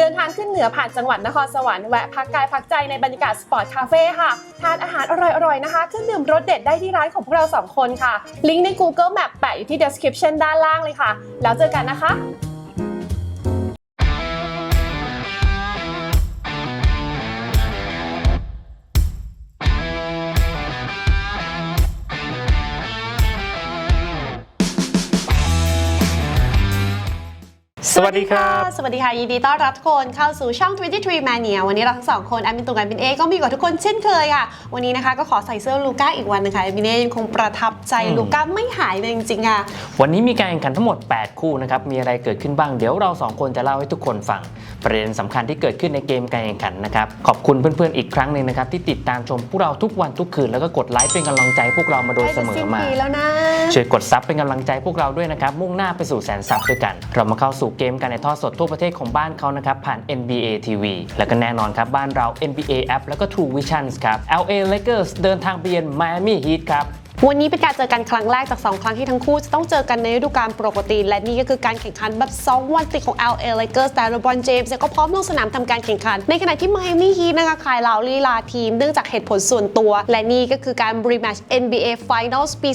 เดินทางขึ้นเหนือผ่านจังหวัดนครสวรรค์แวะพักกายพักใจในบรรยากาศสปอร์ตคาเฟ่ค่ะทานอาหารอร่อยๆนะคะเครื่องดื่มรสเด็ดได้ที่ร้านของพวกเราสองคนค่ะ ลิงก์ใน Google Map แปะอยู่ที่ description ด้านล่างเลยค่ะ แล้วเจอกันนะคะ สวัสดีครับสวัสดีค่ะ ยินดีต้อนรับทุกคนเข้าสู่ช่อง 23 Mania วันนี้เราทั้งสองคนแอมมินตุงกันบินเอก็มีกับทุกคนเช่นเคยค่ะ วันนี้นะคะก็ขอใส่เสื้อลูก้าอีกวันหนึงค่ะแอมมินเอยังคงประทับใจอืมลูก้าไม่หายเลยจริงๆค่ะ วันนี้มีการแข่งขันทั้งหมด 8 คู่นะครับ มีอะไรเกิดขึ้นบ้าง เดี๋ยวเรา2คนจะเล่าให้ทุกคนฟัง ประเด็นสำคัญที่เกิดขึ้นในเกมการแข่งขันนะครับ ขอบคุณเพื่อนๆอีกครั้งหนึ่งนะครับที่ติดตามชมพวกเราทุกวันทุกคืนแล้วก็กดไลค์เป็นกำลังใจพวกเรามาโดยเสมอมาใกล้จะสิ้นปีแล้วนะช่วยกดซับเป็นกำลังใจพวกเราด้วยนะครับมุ่งหน้าไปสู่แสนซับด้วยกัน เรามาเข้าสู่เกมการในทอดสดทั่วประเทศของบ้านเขานะครับผ่าน NBA TV แล้วก็แน่นอนครับบ้านเรา NBA App แล้วก็ True Visions ครับ LA Lakers เดินทางไปเยือน Miami Heat ครับ วันนี้เป็นการเจอกันครั้งแรกจาก 2 ครั้งที่ทั้งคู่จะต้องเจอกันในฤดูกาลปกติ และนี่ก็คือการแข่งขันแบบ 2 วันติดของ LA Lakers แต่ LeBron James เนี่ยก็พร้อมลงสนามทำการแข่งขัน ในขณะที่ Miami Heat นะคะขายลาวลีลาทีม เนื่องจากเหตุผลส่วนตัว และนี่ก็คือการ rematch NBA Finals ปี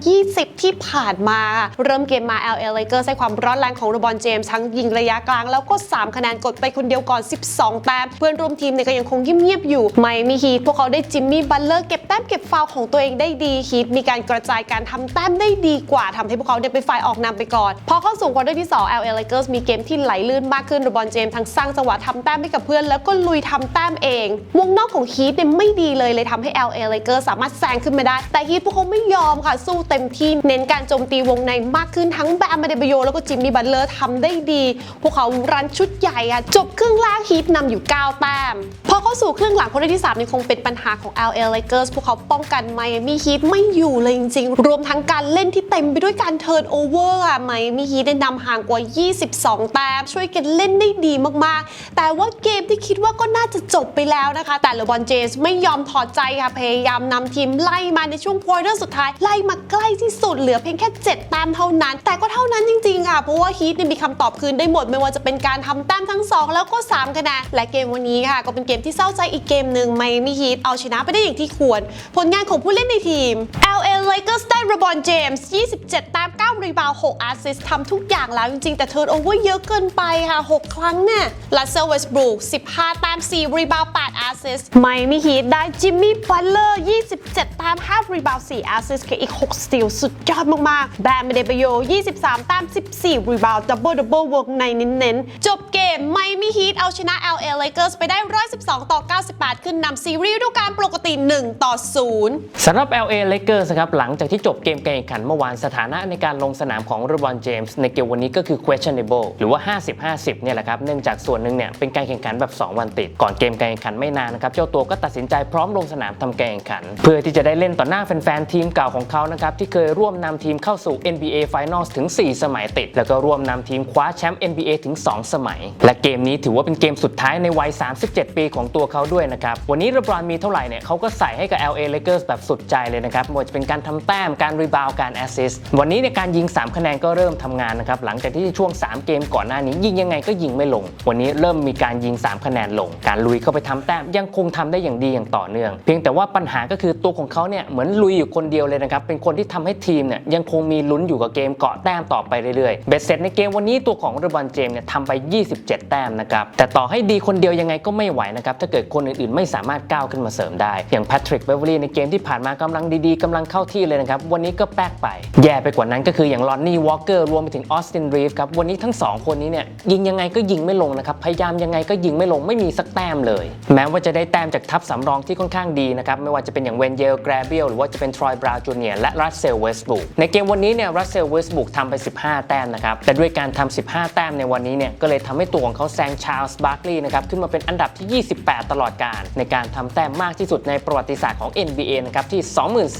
2020 ที่ผ่านมา เริ่มเกมมา LA Lakers ให้ความร้อนแรงของ LeBron James ทั้งยิงระยะกลางแล้วก็ 3 คะแนนกดไปคนเดียวก่อน 12 แต้มเพื่อนร่วมทีมเนี่ยก็ยังคงเงียบๆอยู่ Miami Heat พวกเขาได้จิมมี่บัลเลอร์เก็บแต้มเก็บฟาวของตัวเองได้ดี Heat มีการกระจายการทำแต้มได้ดีกว่าทำให้พวกเขาได้ไปฝ่ายออกนำไปก่อนพอเข้าสู่ควอเตอร์ที่ 2 LA Lakers มีเกมที่ไหลลื่นมากขึ้นรบอนเจมส์ทั้งสร้างจังหวะทำแต้มให้กับเพื่อน แล้วก็ลุยทำแต้มเอง วงนอกของ Heat เนี่ยไม่ดีเลยเลยทำให้ LA Lakers สามารถแซงขึ้นมาได้ แต่ Heat พวกเขาไม่ยอมค่ะสู้เต็มที่เน้นการโจมตีวงในมากขึ้นทั้งแบมมาเดบโยแล้วก็จิมมี่บัตเลอร์ทำได้ดี พวกเขารันชุดใหญ่ค่ะจบครึ่งแรก Heat นำอยู่ 9 แต้ม พอเข้าสู่ครึ่งหลังควอเตอร์ที่3ยังคงเป็นปัญหาของ LA Lakers พวกเขาป้องกัน Miami Heat ไม่อยู่เลยจริงๆ รวมทั้งการเล่นที่เต็มไปด้วยการเทิร์นโอเวอร์อะไมมีฮีได้นำห่างกว่า 22 แต้มช่วยกันเล่นได้ดีมากๆ แต่ว่าเกมที่คิดว่าก็น่าจะจบไปแล้วนะคะ แต่เลบอนเจมส์ไม่ยอมถอดใจค่ะพยายามนำทีมไล่มาในช่วงควอเตอร์สุดท้าย ไล่มาใกล้ที่สุดเหลือเพียงแค่ 7 แต้มเท่านั้น แต่ก็เท่านั้นจริงๆค่ะเพราะว่าฮีทเนี่ยมีคำตอบคืนได้หมดไม่ว่าจะเป็นการทำแต้มทั้ง 2 แล้วก็3คะแนนและเกมวันนี้ค่ะก็เป็นเกมที่เศร้าใจอีกเกมหนึ่งไมมีฮีทเอาชนะไปได้อย่างที่ควร ผลงานของผู้เล่นในทีม LA Lakers ได้รบอนเจมส์ 27 แต้ม 9 รีบาวด์6แอสซิสต์ทำทุกอย่างแล้วจริง ๆ แต่เทิร์นโอเวอร์เยอะเกินไปค่ะ 6 ครั้งเนี่ยลัสเซลเวสบรูค15 แต้ม 4 รีบาวด์8แอสซิสต์ไมมี่ฮีทได้จิมมี่บัตเลอร์ 27 แต้ม 5 รีบาวด์4แอสซิสต์กับอีก 6 สตีลสุดยอดมาก ๆ แบมเดเบโย 23 แต้ม 14 รีบาว ดับเบิลดับเบิลวงในเน้น ๆ จบเกมไมมี่ฮีทเอาชนะ LA Lakers ไปได้ 112 ต่อ 98 ขึ้นนำซีรีส์ฤดูกาลปกติ 1 ต่อ 0สำหรับ LA Lakers นะครับหลังจากที่จบเกมการแข่งขันเมื่อวานสถานะในการลงสนามของรบอนเจมส์ในเกมวันนี้ก็คือ questionable หรือว่า 50-50 เนี่ยแหละครับเนื่องจากส่วนหนึ่งเนี่ยเป็นการแข่งขันแบบ 2 วันติด ก่อนเกมการแข่งขันไม่นานนะครับเจ้าตัวก็ตัดสินใจพร้อมลงสนามทำการแข่งขัน เพื่อที่จะได้เล่นต่อหน้าแฟนๆทีมเก่าของเขานะครับที่เคยร่วมนำทีมเข้าสู่ NBA Finals ถึง 4 สมัยติด แล้วก็ร่วมนำทีมคว้าแชมป์ NBA ถึง 2 สมัย และเกมนี้ถือว่าเป็นเกมสุดท้ายในวัย 37 ปีของตัวเขาด้วยนะครับวันนี้เรบรอนมีเท่าไหร่เนี่ยเขาก็ใส่ให้กับ LA Lakers แบบสุดใจเลยนะครับว่าจะเป็นการทำแต้มการรีบาวด์การแอสซิสต์วันนี้ในการยิง 3 คะแนนก็เริ่มทำงานนะครับหลังจากที่ช่วง 3 เกมก่อนหน้านี้ ยิงยังไงก็ยิงไม่ลง วันนี้เริ่มมีการยิง 3 คะแนนลง การลุยเข้าไปทำแต้มยังคงทำได้อย่างดีอย่างต่อเนื่อง เพียงแต่ว่าปัญหาก็คือตัวของเขาเนี่ยเหมือนลุยอยู่คนเดียวเลยนะครับเป็นคนที่ทำให้ทีมเนี่ยยังคงมีลุ้นอยู่กับเกมเกาะแต้มต่อไปเรื่อยๆเบ็ดเสร็จในเกมวันนี้ตัวของเรบอนเจมส์เนี่ยทำไป 27 แต้มนะครับแต่ต่อให้ดีคนเดียวยังไงก็ไม่ไหวนะครับถ้าเกิดคนอื่นๆ ไม่สามารถก้าวขึ้นมาเสริมได้อย่างแพทริกเบเวอรี่ในเกมที่ผ่านมากำลังดีกำลังเข้าที่เลยนะครับ วันนี้ก็แป๊กไป แย่ไปกว่านั้นก็คืออย่างลอนนี่วอลเกอร์รวมไปถึงออสตินรีฟครับวันนี้ทั้งสองคนนี้เนี่ยยิงยังไงก็ยิงไม่ลงนะครับพยายามยังไงก็ยิงไม่ลงไม่มีสักแต้มเลย แม้ว่าจะได้แต้มจากทัพสำรองที่ค่อนข้างดีนะครับไม่ว่าจะเป็นอย่างเวนเยลแกรเบียลหรือว่าจะเป็นทรอยบราวจูเนียร์และรัสเซลเวสบุกในเกมวันนี้เนี่ยรัสเซลเวสบุกทำไป 15 แต้มนะครับแต่ด้วยการทำ15 แต้มในวันนี้เนี่ยก็เลยทำให้ตัวของเขาแซงชาร์ลส์บาร์คลีย์นะครับขึ้นมาเป็นอันดับที่18ตลอดการ ในการทำแต้มมากที่สุดในประวัติศาสตร์ของ NBA นะครับที่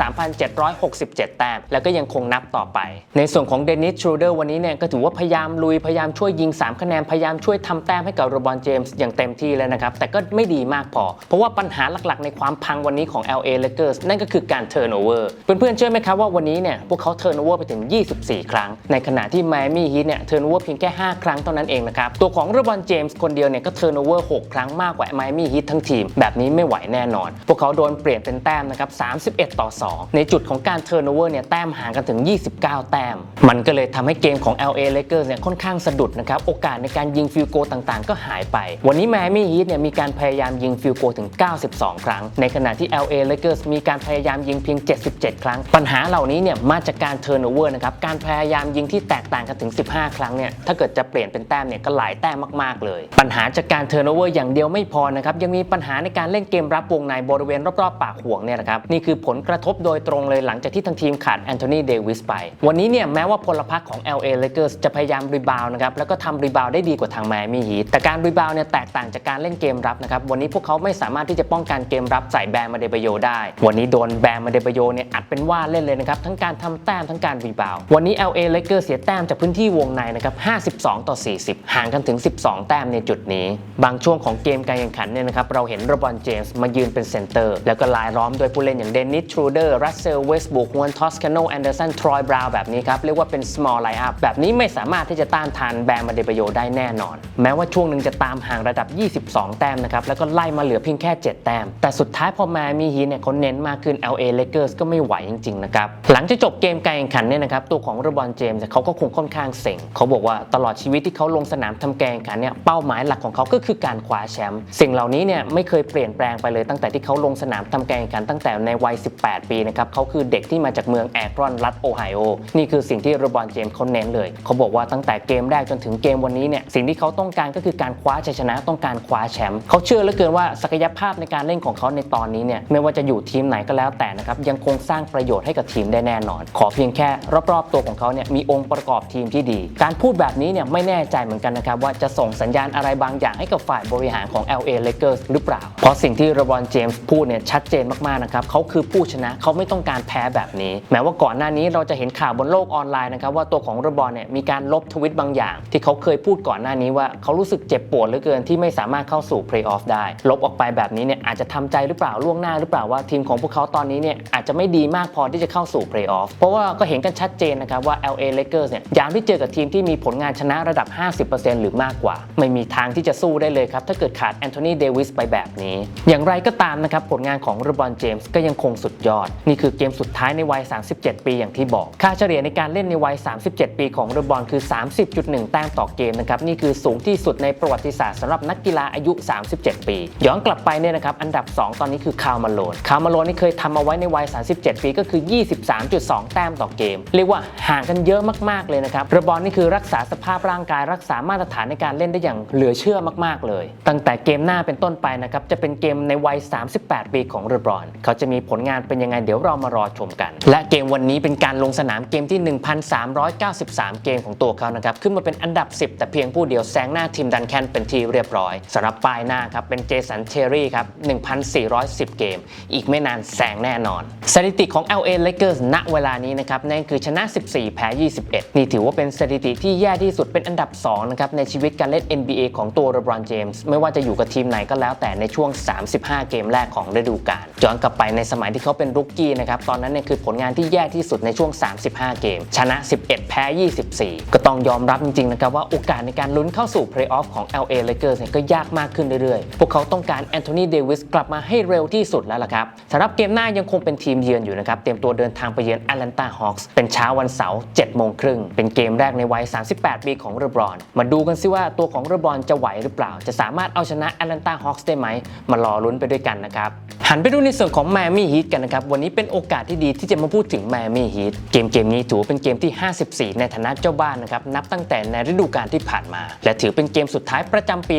3,767 แต้ม แล้วก็ยังคงนับต่อไป ในส่วนของเดนิสทรูเดอร์วันนี้เนี่ยก็ถือว่าพยายามลุย พยายามช่วยยิง 3 คะแนน พยายามช่วยทำแต้มให้กับโรบอนเจมส์อย่างเต็มที่แล้วนะครับ แต่ก็ไม่ดีมากพอ เพราะว่าปัญหาหลักๆ ในความพังวันนี้ของ LA Lakers นั่นก็คือการเทิร์นโอเวอร์เพื่อนๆเชื่อไหมครับว่าวันนี้เนี่ยพวกเขาเทิร์นโอเวอร์ไปถึง 24 ครั้ง ในขณะที่ Miami Heat เนี่ยเทิร์นโอเวอร์เพียงแค่ 5 ครั้งเท่านั้นเองนะครับตัวของโรบอนเจมส์คนเดียวเนี่ยก็เทิร์นโอเวอร์6ครั้งมากกว่า Miami Heat ทั้งทีม แบบนี้ไม่ไหวแน่นอน พวกเขาโดนเปลี่ยนเป็นแต้มนะครับ31 ต่อ2 ในจุดของการเทิร์นโอเวอร์เนี่ยแต้มห่างกันถึง 29 แต้ม มันก็เลยทำให้เกมของ LA Lakers เนี่ยค่อนข้างสะดุดนะครับ โอกาสในการยิงฟิลโกต่างๆ ก็หายไป วันนี้ Miami Heat เนี่ยมีการพยายามยิงฟิลโกถึง 92 ครั้ง ในขณะที่ LA Lakers มีการพยายามยิงเพียง 77 ครั้ง ปัญหาเหล่านี้เนี่ยมาจากการเทิร์นโอเวอร์นะครับ การพยายามยิงที่แตกต่างกันถึง 15 ครั้งเนี่ย ถ้าเกิดจะเปลี่ยนเป็นแต้มเนี่ยก็หลายแต้มมากๆ เลย ปัญหาจากการเทิร์นโอเวอร์อย่างเดียวไม่พอนะครับ ยังมีปัญหาในการเล่นเกมรับวงในบริเวณรอบๆ ปากห่วงเนี่ยนะครับ นี่คือผลกระทบโดยตรงเลยหลังจากที่ทางทีมขาดแอนโทนีเดวิสไป วันนี้เนี่ยแม้ว่าพลพรรคของ LA Lakers จะพยายามรีบาวนะครับแล้วก็ทำรีบาวได้ดีกว่าทาง Miami Heat แต่การรีบาวเนี่ยแตกต่างจากการเล่นเกมรับนะครับวันนี้พวกเขาไม่สามารถที่จะป้องกันเกมรับใส่แบมมาเดเบโยได้ วันนี้โดนแบมมาเดเบโยเนี่ยอัดเป็นว่าเล่นเลยนะครับทั้งการทำแต้มทั้งการรีบาววันนี้ LA Lakers เสียแต้มจากพื้นที่วงในนะครับ52 ต่อ 40 ห่างกันถึง 12 แต้มในจุดนี้ บางช่วงของเกมการแข่งขันเนี่ยนะครับเราเห็นรบอนเจมส์มายืนเป็นเซนเตอร์แล้วก็ลายล้อมโดยผู้เล่นอย่างเดนิสทรูเดอร์รัสเซลเวสบุกฮวนทอสคาโนแอนเดอร์สันทรอยบราวแบบนี้ครับเรียกว่าเป็น small lineup แบบนี้ไม่สามารถที่จะต้านทานแบมมาเดเบโยได้แน่นอน แม้ว่าช่วงหนึ่งจะตามห่างระดับ 22 แต้มนะครับแล้วก็ไล่มาเหลือเพียงแค่ 7 แต้ม แต่สุดท้ายพอมามีฮีเนี่ยเขาเน้นมากขึ้น LA Lakers ก็ไม่ไหวจริงๆนะครับหลังจากจบเกมการแข่งขันเนี่ยนะครับตัวของรบอนเจมส์เขาก็คงค่อนข้างเซ็งเขาบอกว่าตลอดชีวิตที่เขาลงสนามทำกาแข่งขันเนี่ยเป้าหมายหลักของเขาก็คือการคว้าแชมป์สิ่งเหล่านี้เนี่ยไม่เคยเปลี่ยนแปลงไปเลยตั้งแต่ที่เขาลงสนามทำกาแข่งขันตั้งแต่ในวัย 18 ปีนะครับเขาคือเด็กที่มาจากเมืองแอครอนรัฐโอไฮโอ นี่คือสิ่งที่เรบอนเจมส์เขาเน้นเลย เขาบอกว่าตั้งแต่เกมแรกจนถึงเกมวันนี้เนี่ยสิ่งที่เขาต้องการก็คือการคว้าชัยชนะต้องการคว้าแชมป์เขาเชื่อเหลือเกินว่าศักยภาพในการเล่นของเขาในตอนนี้เนี่ยไม่ว่าจะอยู่ทีมไหนก็แล้วแต่นะครับยังคงสร้างประโยชน์ให้กับทีมได้แน่นอน ขอเพียงแค่รอบๆตัวของเขาเนี่ยมีองค์ประกอบทีมที่ดี การพูดแบบนี้เนี่ยไม่แน่ใจเหมือนกันนะครับว่าจะส่งสัญญาณอะไรบางอย่างให้กับฝ่ายบริหารของ LA Lakers หรือเปล่า เพราะสิ่งที่เรบอนเจมส์พูดเนี่ยชัดเจนมากๆนะครับเขาคือผู้ชนะเขาไม่ต้องการแพ้แบบนี้ แม้ว่าก่อนหน้านี้เราจะเห็นข่าวบนโลกออนไลน์นะครับว่าตัวของเรบอนเนี่ยมีการลบทวิตบางอย่าง ที่เขาเคยพูดก่อนหน้านี้ว่าเขารู้สึกเจ็บปวดเหลือเกินที่ไม่สามารถเข้าสู่เพลย์ออฟได้ ลบออกไปแบบนี้เนี่ยอาจจะทำใจหรือเปล่าล่วงหน้าหรือเปล่าว่าทีมของพวกเขาตอนนี้เนี่ยอาจจะไม่ดีมากพอที่จะเข้าสู่เพลย์ออฟเพราะว่าก็เห็นกันชัดเจนนะครับว่า LA Lakers เนี่ยยามที่เจอกับทีมที่มีผลงานชนะระดับ 50%หรือมากกว่า ไม่มีทางที่จะสู้ได้เลยครับถ้าเกิดขาดแอนโทนีเดวิสไปแบบนี้ อย่างไรก็ตามนะครับผลงานของเรบอนเจมส์ก็ยังคงสุดยอดนี่คือเกมสุดท้ายในวัย 37 ปีอย่างที่บอก ค่าเฉลี่ยในการเล่นในวัย 37 ปีของเรบอนคือ 30.1 แต้มต่อเกมนะครับนี่คือสูงที่สุดในประวัติศาสตร์สำหรับนักกีฬาอายุ 37 ปี ย้อนกลับไปเนี่ยนะครับอันดับ 2 ตอนนี้คือคาร์มาโลนคาร์มาโลนนี่เคยทำเอาไว้ในวัย 37 ปีก็คือ 23.2 แต้มต่อเกม เรียกว่าห่างกันเยอะมากๆเลยนะครับเรบอนนี่คือรักษาสภาพร่างกายรักษามาตรฐานในการเล่นได้อย่างเหลือเชื่อมากๆเลย ตั้งแต่เกมหน้าเป็นต้นไปนะครับจะเป็นเกมในวัย 38 ปีของเรบอนเขาจะมีผลงานเป็นยังไงเดี๋ยวเรามารอชมกัน และเกมวันนี้เป็นการลงสนามเกมที่ 1,393 เกมของตัวเขานะครับขึ้นมาเป็นอันดับ 10 แต่เพียงผู้เดียวแซงหน้าทีมดันแคนเป็นทีเรียบร้อยสำหรับป้ายหน้าครับเป็นเจสันเชอรี่ครับ1,410 เกม อีกไม่นานแซงแน่นอน สถิติของ LA Lakers ณเวลานี้นะครับนั่นคือชนะ 14 แพ้ 21 นี่ถือว่าเป็นสถิติที่แย่ที่สุดเป็นอันดับ2นะครับในชีวิตการเล่น NBA ของตัว LeBron James ไม่ว่าจะอยู่กับทีมไหนก็แล้วแต่ในช่วง 35 เกมแรกของฤดูกาลย้อนกลับไปในสมัยที่เขาเป็นรุกกี้นะครับตอนนั้นเนี่ยคือผลงานที่แย่ที่สุดในช่วง 35 เกม ชนะ 11 แพ้ 24 ก็ต้องยอมรับจริงๆนะครับว่าโอกาสในการลุ้นเข้าสู่เพลย์ออฟของ LA Lakers เนี่ยก็ยากมากขึ้นเรื่อยๆ พวกเขาต้องการแอนโทนีเดวิสกลับมาให้เร็วที่สุดแล้วล่ะครับสำหรับเกมหน้ายังคงเป็นทีมเยือนอยู่นะครับเตรียมตัวเดินทางไปเยือนแอตแลนตาฮอคส์เป็นเช้าวันเสาร์7โมงครึ่งเป็นเกมแรกในวัย 38 ปีของเรบรอน มาดูกันซิว่าตัวของเรบรอนจะไหวหรือเปล่า จะสามารถเอาชนะแอตแลนตาฮอคส์ได้ไหมมารอลุ้นไปด้วยกันนะครับหันไปดูในส่วนของแมมี่ฮีทกันนะครับวันนี้เป็นโอกาสที่ดีที่จะมาพูดถึงแมมี่ฮีทเกมเกมนี้ถือเป็นเกมที่ 54 ในฐานะเจ้าบ้านนะครับ นับตั้งแต่ในฤดูกาลที่ผ่านมา และถือเป็นเกมสุดท้ายประจำปี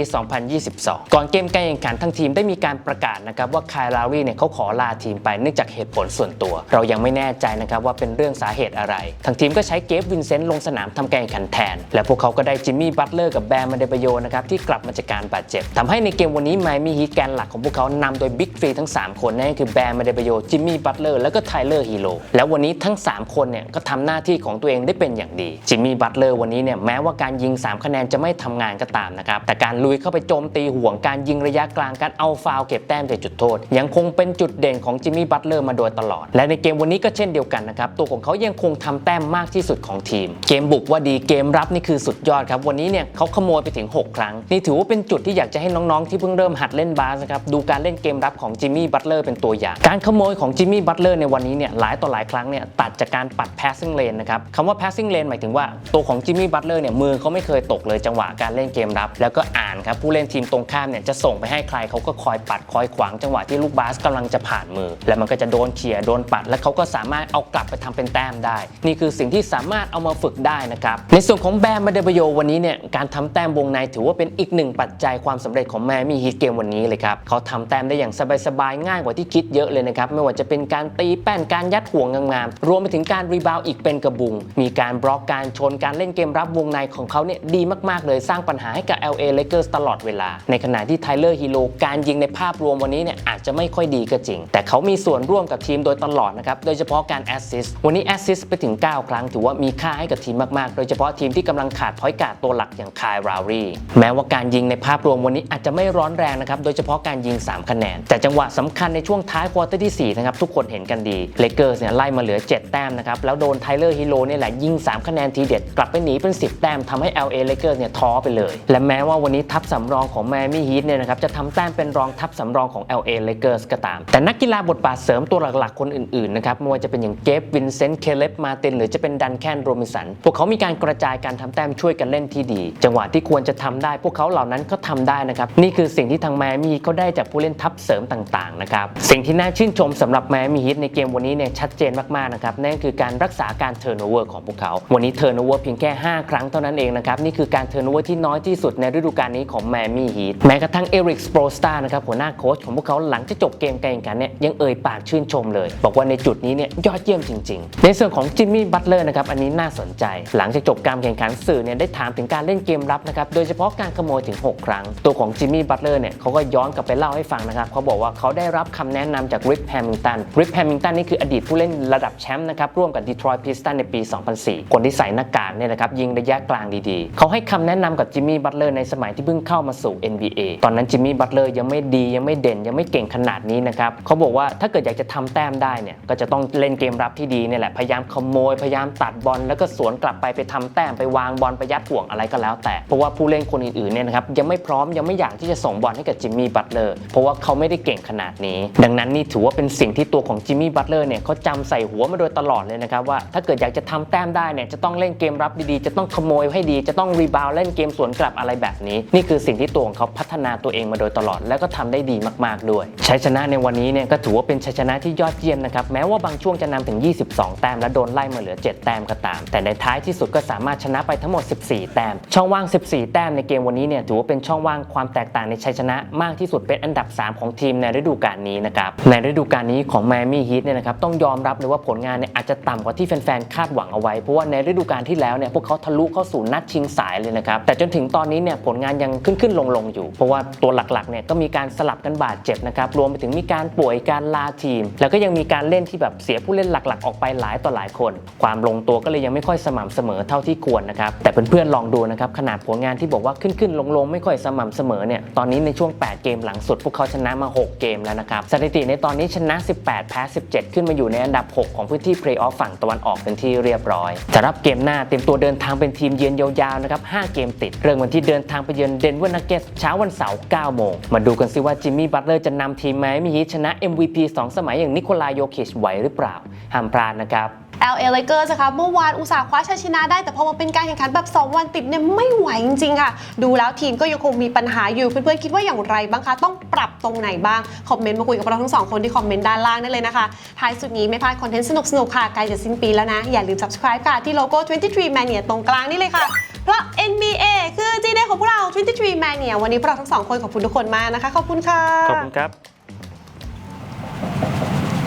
2022 ก่อนเกมการแข่งขันทั้งทีมได้มีการประกาศนะครับว่าคายลารีเนี่ยเขาขอลาทีมไปเนื่องจากเหตุผลส่วนตัว เรายังไม่แน่ใจนะครับว่าเป็นเรื่องสาเหตุอะไรทางทีมก็ใช้เกฟวินเซนต์ลงสนามทำการแข่งขันแทน และพวกเขาก็ได้จิมมี่บัตเลอร์กับแบร์มาเดบโยนะครับที่กลับมาจากการบาดเจ็บทำให้ในเกมวันนี้ไมมี่ฮีทแกนหลักของพวกเขานำโดยบิ๊กฟรีทั้ง 3 คนนั่นคือแบร์มาเดเบโยจิมมี่บัตเลอร์แล้วก็ไทเลอร์ฮีโร่แล้ววันนี้ทั้ง 3 คนเนี่ยก็ทำหน้าที่ของตัวเองได้เป็นอย่างดีจิมมี่บัตเลอร์วันนี้เนี่ยแม้ว่าการยิง 3 คะแนนจะไม่ทำงานก็ตามนะครับแต่การลุยเข้าไปโจมตีห่วงการยิงระยะกลางการเอาฟาวเก็บแต้มจากจุดโทษ ยังคงเป็นจุดเด่นของจิมมี่บัตเลอร์มาโดยตลอด และในเกมวันนี้ก็เช่นเดียวกันนะครับตัวของเขายังคงทำแต้มมากที่สุดของทีม เกมบุกว่าดีเกมรับนี่คือสุดยอดครับวันนี้เนี่ยเขาขโมยไปถึง 6 ครั้ง นี่ถือว่าเป็นจุดที่อยากจะให้น้องๆที่เพิ่งเริ่มหัดเล่นบาสนะครับดูการเล่นเกมรับของจิมมี่บัตเลอร์เป็นตัวอย่าง การขโมยของจิมมี่บัตเลอร์ในวันนี้เนี่ยหลายต่อหลายครั้งเนี่ยตัดจากการปัด passing lane นะครับคำว่า passing lane หมายถึงว่าตัวของจิมมี่บัตเลอร์เนี่ยมือเขาไม่เคยตกเลยจังหวะการเล่นเกมรับ แล้วก็อ่านครับผู้เล่นทีมตรงข้ามเนี่ยจะส่งไปให้ใครเขาก็คอยปัดคอยขวางจังหวะที่ลูกบาสกำลังจะผ่านมือ แล้วมันก็จะโดนเขี่ยโดนปัด แล้วเขาก็สามารถเอากลับไปทำเป็นแต้มได้ นี่คือสิ่งที่สามารถเอามาฝึกได้นะครับในส่วนของแบมมาเดบโยวันนี้เนี่ยการทำแต้มวงในถือว่าเป็นอีกหนึ่งปัจจัยความสำเร็จของแมมี่ฮีทเกมวันนี้เลยครับเขาทำแต้มได้อย่างสบายๆง่ายกว่าที่คิดเยอะเลยนะครับไม่ว่าจะเป็นการการตีแป้นการยัดห่วงงามๆรวมไปถึงการรีบาวด์อีกเป็นกระบุง มีการบล็อกการชนการเล่นเกมรับวงในของเขาเนี่ยดีมากๆ เลยสร้างปัญหาให้กับ LA Lakers ตลอดเวลา ในขณะที่ไทเลอร์ฮีโร่การยิงในภาพรวมวันนี้เนี่ยอาจจะไม่ค่อยดีก็จริง แต่เขามีส่วนร่วมกับทีมโดยตลอดนะครับโดยเฉพาะการแอสซิสต์วันนี้แอสซิสต์ไปถึง 9 ครั้งถือว่ามีค่าให้กับทีมมากๆ โดยเฉพาะทีมที่กำลังขาดพอยการ์ดตัวหลักอย่างคายรารีแม้ว่าการยิงในภาพรวมวันนี้อาจจะไม่ร้อนแรงนะครับโดยเฉพาะการยิง 3 คะแนน แต่จังหวะสำคัญในช่วงท้ายควอเตอร์ที่4นะครับทุกคนเห็นกันดีเลเกอร์สเนี่ยไล่มาเหลือ 7 แต้มนะครับ แล้วโดนไทเลอร์ฮิโร่เนี่ยแหละยิง 3 คะแนนทีเด็ด กลับไปหนีเป็น 10 แต้มทำให้ LA Lakers เนี่ยท้อไปเลย และแม้ว่าวันนี้ทัพสำรองของแมมี่ฮีทเนี่ยนะครับจะทำแต้มเป็นรองทัพสำรองของ LA Lakers ก็ตาม แต่นักกีฬาบทบาทเสริมตัวหลักๆ คนอื่นๆนะครับไม่ว่าจะเป็นอย่างเกฟวินเซนต์เคเลปมาตินหรือจะเป็นดันแคนโรมิสันพวกเขามีการกระจายการทำแต้มช่วยกันเล่นที่ดี จังหวะที่ควรจะทำได้ พวกเขาเหล่านั้นก็ทำได้นะครับนี่คือสิ่งที่ทางแมมี่เขาได้จากผู้เล่นทัพเสริมต่างๆนะครับสิ่งที่น่าชื่นชมสำหรับแมมี่ฮีทในเกมวันนี้เนี่ยชัดเจนมากๆนะครับนั่นคือการรักษาการเทิร์นโอเวอร์ของพวกเขา วันนี้เทิร์นโอเวอร์เพียงแค่ 5 ครั้งเท่านั้นเองนะครับนี่คือการเทิร์นโอเวอร์ที่น้อยที่สุดในฤดูกาลนี้ของแมมี่ฮีทแม้กระทั่งเอริกสโปรสตานะครับหัวหน้าโค้ชของพวกเขาหลังจากจบเกมการแข่งขันเนี่ยยังเอ่ยปากชื่นชมเลย บอกว่าในจุดนี้เนี่ยยอดเยี่ยมจริง ๆ ในส่วนของจิมมี่บัตเลอร์นะครับอันนี้น่าสนใจ หลังจากจบการแข่งขันสื่อเนี่ยได้ถามถึงการเล่นเกมรับนะครับโดยเฉพาะการขโมยถึง 6 ครั้ง ตัวของจิมมี่บัตเลอร์เนี่ยเขาก็ย้อนกลับไปเล่าให้ฟังนะครับเขาบอกว่าเขาได้รับคำแนะนำจากริกแฮมิงตันริกแฮมิงตันนี่คืออดีตผู้เล่นระดับแชมป์นะครับร่วมกับดีทรอยต์พิสตันในปี 2004 คนที่ใส่หน้ากากเนี่ยนะครับยิงระยะกลางดีๆ เขาให้คำแนะนำกับจิมมี่บัตเลอร์ในสมัยที่เพิ่งเข้ามาสู่ NBA ตอนนั้นจิมมี่บัตเลอร์ยังไม่ดียังไม่เด่นยังไม่เก่งขนาดนี้นะครับเขาบอกว่าถ้าเกิดอยากจะทำแต้มได้เนี่ยก็จะต้องเล่นเกมรับที่ดีเนี่ยแหละพยายามขโมยพยายามตัดบอลแล้วก็สวนกลับไปไปทำแต้มไปวางบอลไปยัดห่วงอะไรก็แล้ว แต่เพราะว่าผู้เล่นคนอื่นๆเนี่ยนะครับยังไม่พร้อมยังไม่อยากที่จะส่งบอลให้กับจิมมี่บัตเลอร์เพราะว่าเขาไม่ได้เก่งขนาดนี้ ดังนั้นนี่ถือว่าเป็นสิ่งที่ตัวของจิมมี่บัตเลอร์เนี่ยเขาจำใส่หัวมาโดยตลอดเลยนะครับว่าถ้าเกิดอยากจะทำแต้มได้เนี่ยจะต้องเล่นเกมรับดีๆ จะต้องขโมยให้ดี จะต้องรีบาวเล่นเกมสวนกลับอะไรแบบนี้ นี่คือสิ่งที่ตัวของเขาพัฒนาตัวเองมาโดยตลอด แล้วก็ทำได้ดีมากๆด้วยชัยชนะในวันนี้เนี่ยก็ถือว่าเป็นชัยชนะที่ยอดเยี่ยมนะครับแม้ว่าบางช่วงจะนำถึง 22 แต้มและโดนไล่มาเหลือ 7 แต้มก็ตาม แต่ในท้ายที่สุดก็สามารถชนะไปทั้งหมด 14 แต้ม ช่องว่าง 14 แต้มในเกมวันนี้เนี่ยถือว่าเป็นช่องว่างความแตกต่างในชัยชนะ มากที่สุดเป็นอันดับ 3 ของทีมในฤดูกาลนี้นะครับในฤดูกาลนี้ของแมมี่ฮีทเนี่ยนะครับต้องยอมรับเลยว่าผลงานเนี่ยอาจจะต่ำกว่าที่แฟนๆ คาดหวังเอาไว้ เพราะว่าในฤดูกาลที่แล้วเนี่ยพวกเขาทะลุเข้าสู่นัดชิงสายเลยนะครับ แต่จนถึงตอนนี้เนี่ยผลงานยังขึ้นขึ้นลงลงๆอยู่ เพราะว่าตัวหลักๆเนี่ยก็มีการสลับกันบาดเจ็บนะครับรวมไปถึงมีการป่วยการลาทีม แล้วก็ยังมีการเล่นที่แบบเสียผู้เล่นหลักๆ ออกไปหลายต่อหลายคน ความลงตัวก็เลยยังไม่ค่อยสม่ำเสมอเท่าที่ควรนะครับแต่เพื่อนๆลองดูนะครับขนาดผลงานที่บอกว่าขึ้นขึ้นลงลงๆไม่ค่อยสม่ำเสมอเนี่ยตอนนี้ในช่วง 8 เกมหลังสุด พวกเขาชนะมา 6 เกมแล้วนะครับสถิติในตอนนี้ชนะ 18แพ้ 17 ขึ้นมาอยู่ในอันดับ 6 ของพื้นที่เพลย์ออฟฝั่งตะวันออกเป็นที่เรียบร้อยจะรับเกมหน้าเตรียมตัวเดินทางเป็นทีมเยือนยาวๆนะครับ 5 เกมติด เริ่มวันที่เดินทางไปเยือนเดนเวอร์นักเก็ตเช้าวันเสาร์9โมง มาดูกันซิว่าจิมมี่บัตเลอร์จะนำทีมไหมมี่ฮีทชนะ MVP 2 สมัยอย่างนิโคลายโยคิชไหวหรือเปล่าห้ามพลาดนะครับ LA Lakers นะคะเมื่อวานอุตสาห์คว้าชัยชนะได้แต่พอมาเป็นการแข่งขันแบบ 2 วันติดเนี่ยไม่ไหวจริงๆค่ะ ดูแล้วทีมก็ยังคงมีปัญหาอยู่ เพื่อนๆคิดว่าอย่างไรบ้างคะ ต้องปรับตรงไหนบ้าง คอมเมนต์มาคุยกับเราทั้งสองคนที่คอมเมนต์ด้านล่างได้เลยนะคะ ท้ายสุดนี้ไม่พลาดคอนเทนต์สนุกๆค่ะใกล้จะสิ้นปีแล้วนะ อย่าลืม subscribe ค่ะที่โลโก้ 23 Mania ตรงกลางนี่เลยค่ะ เพราะ NBA คือจีเดของพวกเรา 23 Mania วันนี้พวกเราทั้งสองคนขอบคุณทุกคนมากนะคะขอบคุณค่ะขอบคุณครับ